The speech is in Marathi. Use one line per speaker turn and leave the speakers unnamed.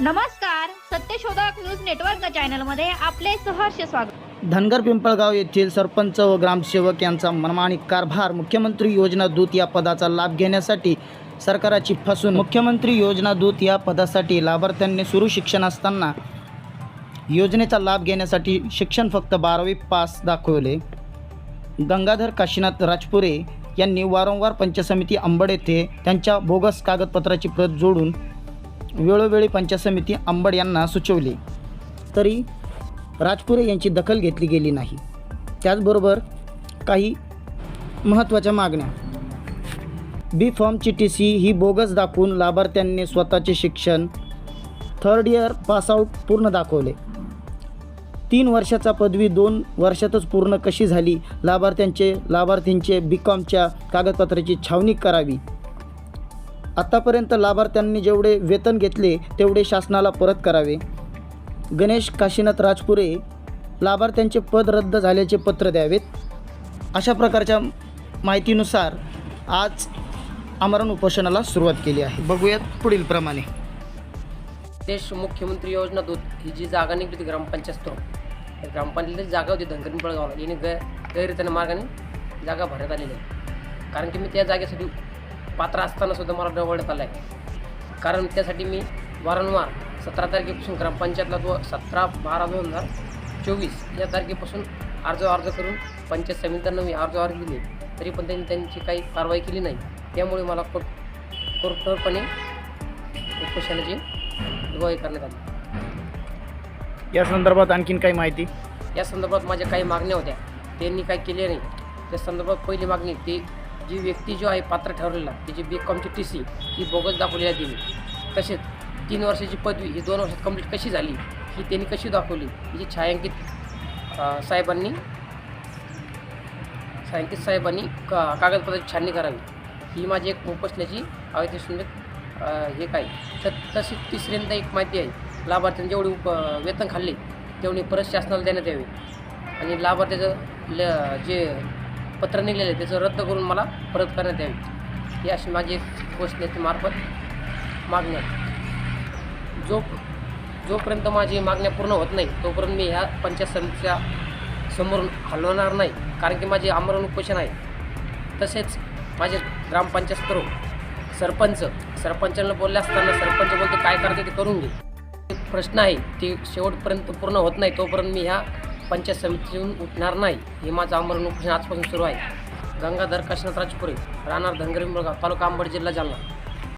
नमस्कार सत्यशोधक न्यूज नेटवर्क चॅनलमध्ये आपले सहर्ष स्वागत.
धनगर पिंपळगाव येथील सरपंच व ग्रामसेवक यांचा मनमानी कारभार मुख्यमंत्री योजना दूत या पदाचा लाभ घेण्यासाठी सरकाराची फसून मुख्यमंत्री योजना दूत या पदासाठी लाभार्थ्यांनी सुरू शिक्षण असताना योजनेचा लाभ घेण्यासाठी शिक्षण फक्त बारावी पास दाखवले. गंगाधर काशीनाथ राजपुरे यांनी वारंवार पंचसमिती अंबड येथे त्यांच्या बोगस कागदपत्राची प्रत जोडून वेळोवेळी पंचायत समिती आंबड यांना सुचवली. तरी राजपुरे यांची दखल घेतली गेली नाही. त्याचबरोबर काही महत्त्वाच्या मागण्या. बी फॉर्मची टी सी ही बोगस दाखवून लाभार्थ्यांनी स्वतःचे शिक्षण थर्ड इयर पासआउट पूर्ण दाखवले. तीन वर्षाचा पदवी दोन वर्षातच पूर्ण कशी झाली? लाभार्थ्यांचे लाभार्थींचे बी कॉमच्या कागदपत्राची छावणी करावी. आतापर्यंत लाभार्थ्यांनी जेवढे वेतन घेतले तेवढे शासनाला परत करावे. गणेश काशीनाथ राजपुरे लाभार्थ्यांचे पद रद्द झाल्याचे पत्र द्यावेत. अशा प्रकारच्या माहितीनुसार आज आमरण उपोषणाला सुरुवात केली आहे. बघूयात पुढील प्रमाणे.
देश मुख्यमंत्री योजना दूत ही जी जागा निघली होती ग्रामपंचायत स्तोर ग्रामपंचायतीची जागा होती धनगर पळगावला याने गै गैररीतीने मार्गाने जागा भरण्यात आलेली आहे. कारण की मी त्या जागेसाठी पात्र असताना सुद्धा मला डवळण्यात आलं आहे कारण त्यासाठी मी वारंवार सतरा तारखेपासून ग्रामपंचायतला दो सतरा बारा दोन हजार चोवीस या तारखेपासून अर्ज अर्ज करून पंचायत समित्यांना मी अर्ज अर्ज दिले. तरी पण त्यांनी त्यांची काही कारवाई केली नाही. त्यामुळे मला कोर्ट कोर्टपणे उपोषणाची दुवाई करण्यात आली.
या संदर्भात आणखीन काही माहिती?
या संदर्भात माझ्या काही मागण्या होत्या. त्यांनी काही केले नाही. त्या संदर्भात पहिली मागणी ती जी व्यक्ती जो आहे पात्र ठरलेला त्याची बी कॉमची टी सी ही बोगस दाखवलेला आहे तसेच तीन वर्षाची पदवी ही दोन वर्षात कंप्लीट कशी झाली ही त्यांनी कशी दाखवली हिची छायांकित साहेबांनी छायांकित साहेबांनी का कागदपत्राची छाननी करावी. ही माझी एक उपसण्याची अवैध हे काय. तर तशी तिसऱ्यांदा एक माहिती आहे लाभार्थ्यांनी जेवढे उप वेतन खाल्ले तेवढी परत शासनाला देण्यात यावे. आणि लाभार्थ्याचं ल जे पत्र निघलेलं आहे त्याचं रद्द करून मला परत करण्यात यावी. ही अशी माझी पोचण्याची मार्फत मागणी आहे. जो जोपर्यंत माझी मागण्या पूर्ण होत नाही तोपर्यंत मी ह्या पंचायत समितीच्या समोरून हलवणार नाही कारण की माझे आमरण उपोषण आहे. तसेच माझे ग्रामपंचायत करू सरपंच सरपंचांना बोलले असताना सरपंच बोलतो काय करते ते करून घे. प्रश्न आहे ते शेवटपर्यंत पूर्ण होत नाही तोपर्यंत मी ह्या पंचायत समितीतून उठणार नाही हे माझं आमरण उपोषण आजपासून सुरू आहे. गंगाधर काशीनाथ राजपुरे राहणार धनगर तालुका अंबड जिल्हा जालना.